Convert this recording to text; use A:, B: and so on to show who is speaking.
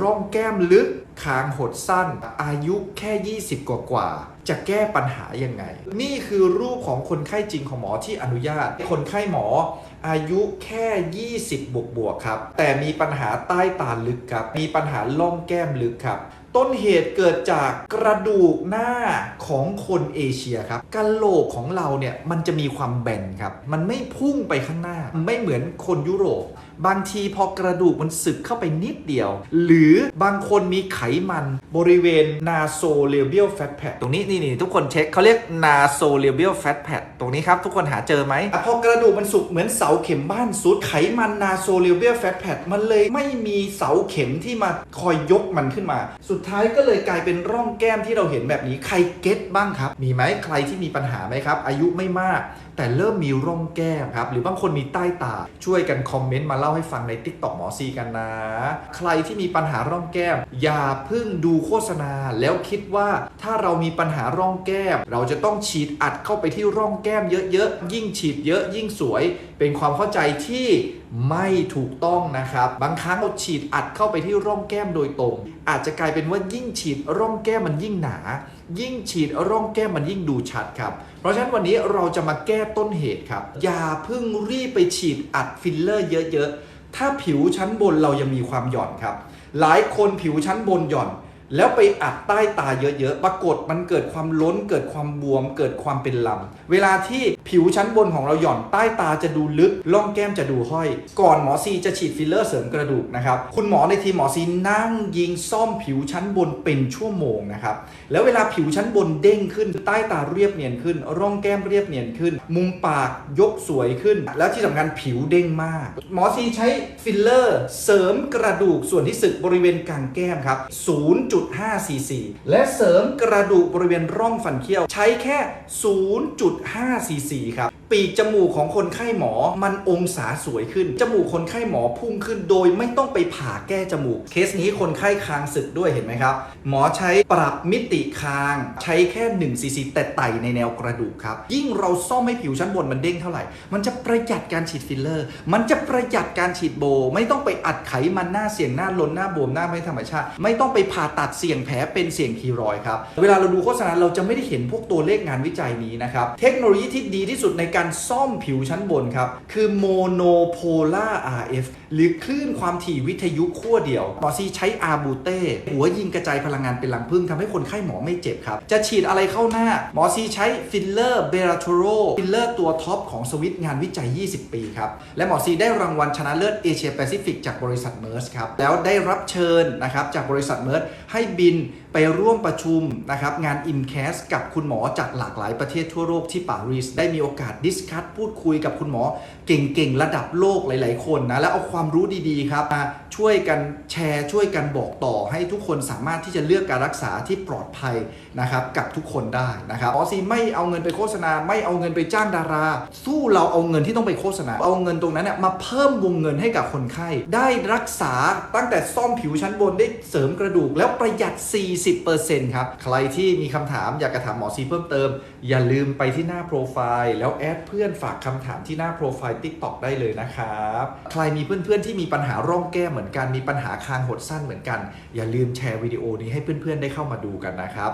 A: ร่องแก้มลึกคางหดสั้น อายุแค่ 20 กว่ากว่า จะแก้ปัญหายังไง นี่คือรูปของคนไข้จริงของหมอที่อนุญาต คนไข้หมออายุแค่ 20 บวกบวกครับ แต่มีปัญหาใต้ตาลึกครับ มีปัญหาล่องแก้มลึกครับ ต้นเหตุเกิดจากกระดูกหน้าของคนเอเชียครับกะโหลกของเราเนี่ยมันจะมีความแบนครับ มันไม่พุ่งไปข้างหน้า ไม่เหมือนคนยุโรป บางทีพอกระดูกมันสึกเข้าไปนิดเดียว หรือบางคนมีไขมันบริเวณ nasolabial fat pad ตรงนี้นี่นี่ทุกคนเช็คเขาเรียก nasolabial fat pad ตรงนี้ครับ ทุกคนหาเจอไหมอพอกระดูกมันสุกเหมือนเสาเข็มบ้านสุดไขมัน nasolabial fat pad มันเลยไม่มีเสาเข็มที่มาคอยยกมันขึ้นมา สุดท้ายก็เลยกลายเป็นร่องแก้มที่เราเห็นแบบนี้ใครเก็ตบ้างครับ มีไหมใครที่มีปัญหาไหมครับ อายุไม่มาก แต่เริ่มมีร่องแก้มครับ หรือบางคนมีใต้ตา ช่วยกันคอมเมนต์มาเล่าให้ฟังใน t ิ k t o k หมอซีกันนะ ใครที่มีปัญหาร่องแก้ม อย่าเพิ่งดูโฆษณาแล้วคิดว่าถ้าเรามีปัญหาร่องแก้ม เราจะต้องฉีดอัดเข้าไปที่ร่องแก้มเยอะๆ ยิ่งฉีดเยอะยิ่งสวย เป็นความเข้าใจที่ไม่ถูกต้องนะครับ บางครั้งเราฉีดอัดเข้าไปที่ร่องแก้มโดยตรง อาจจะกลายเป็นว่ายิ่งฉีดร่องแก้มมันยิ่งหนา ยิ่งฉีดร่องแก้มมันยิ่งดูชัดครับ เพราะฉะนั้นวันนี้เราจะมาแก้ต้นเหตุครับ อย่าเพิ่งรีบไปฉีดอัดฟิลเลอร์เยอะๆ ถ้าผิวชั้นบนเรายังมีความหย่อนครับ หลายคนผิวชั้นบนหย่อน แล้วไปอัดใต้ตาเยอะๆ ปรากฏมันเกิดความล้น เกิดความบวม เกิดความเป็นลำ เวลาที่ผิวชั้นบนของเราหย่อนใต้ตาจะดูลึก ล่องแก้มจะดูห้อย ก่อนหมอซีจะฉีดฟิลเลอร์เสริมกระดูกนะครับ คุณหมอในทีมหมอซีนั่งยิงซ่อมผิวชั้นบนเป็นชั่วโมงนะครับ แล้วเวลาผิวชั้นบนเด้งขึ้น ใต้ตาเรียบเนียนขึ้น ร่องแก้มเรียบเนียนขึ้น มุมปากยกสวยขึ้น แล้วที่สำคัญผิวเด้งมาก หมอซีใช้ฟิลเลอร์ เสริมกระดูกส่วนที่สึกบริเวณกลางแก้มครับ0.5ซีซีและเสริมกระดูกบริเวณร่องฟันเคี้ยว ใช้แค่ 0.5ซีซีครับ ปีกจมูกของคนไข้หมอมันองศาสวยขึ้น จมูกคนไข้หมอพุ่งขึ้นโดยไม่ต้องไปผ่าแก้จมูก เคสนี้คนไข้คางสึกด้วยเห็นไหมครับ หมอใช้ปรับมิติคางใช้แค่1ซีซีแต่ไต่ในแนวกระดูกครับ ยิ่งเราซ่อมให้ผิวชั้นบนมันเด้งเท่าไหร่ มันจะประหยัดการฉีดฟิลเลอร์ มันจะประหยัดการฉีดโบ ไม่ต้องไปอัดไขมันหน้าเสี่ยงหน้าล้นหน้าบวมหน้าไม่ธรรมชาติ ไม่ต้องไปผ่าตัดัดเสี่ยงแผลเป็นเสี่ยงคีรอยครับ เวลาเราดูโฆษณาเราจะไม่ได้เห็นพวกตัวเลขงานวิจัยนี้นะครับ เทคโนโลยีที่ดีที่สุดในการซ่อมผิวชั้นบนครับ คือโมโนโพล่า RF หรือคลื่นความถี่วิทยุขั้วเดียวหมอซีใช้อาบูเต้หัวยิงกระจายพลังงานเป็นรังพึ่งทำให้คนไข้หมอไม่เจ็บครับ จะฉีดอะไรเข้าหน้าหมอซีใช้ฟิลเลอร์เบราโทโรฟิลเลอร์ตัวท็อปของสวิตงานวิจัย 20 ปีครับ และหมอซีได้รางวัลชนะเลิศเอเชียแปซิฟิกจากบริษัทเมอร์สครับ แล้วได้รับเชิญนะครับจากบริษัทเมอร์สให้บินไปร่วมประชุมนะครับงาน i m c a s กับคุณหมอจากหลากหลายประเทศทั่วโลกที่ปารีสได้มีโอกาสดิสคัตพูดคุยกับคุณหมอเก่งๆระดับโลกหลาย ๆ คนนะแล้วเอาความความรู้ดีๆครับมาช่วยกันแชร์ช่วยกันบอกต่อ ให้ทุกคนสามารถที่จะเลือกการรักษาที่ปลอดภัยนะครับกับทุกคนได้นะครับหมอซีไม่เอาเงินไปโฆษณา ไม่เอาเงินไปจ้างดารา สู้เราเอาเงินที่ต้องไปโฆษณา เอาเงินตรงนั้นเนี่ยมาเพิ่มวงเงินให้กับคนไข้ ได้รักษาตั้งแต่ซ่อมผิวชั้นบนได้เสริมกระดูก แล้วประหยัด 40%ครับใครที่มีคำถามอยากจะถามหมอซีเพิ่มเติม อย่าลืมไปที่หน้าโปรไฟล์แล้วแอดเพื่อนฝากคำถามที่หน้าโปรไฟล์ TikTok ได้เลยนะครับใครมีเพื่อนพื่อนๆที่มีปัญหาร่องแก้มเหมือนกัน มีปัญหาคางหดสั้นเหมือนกัน อย่าลืมแชร์วิดีโอนี้ให้เพื่อนๆได้เข้ามาดูกันนะครับ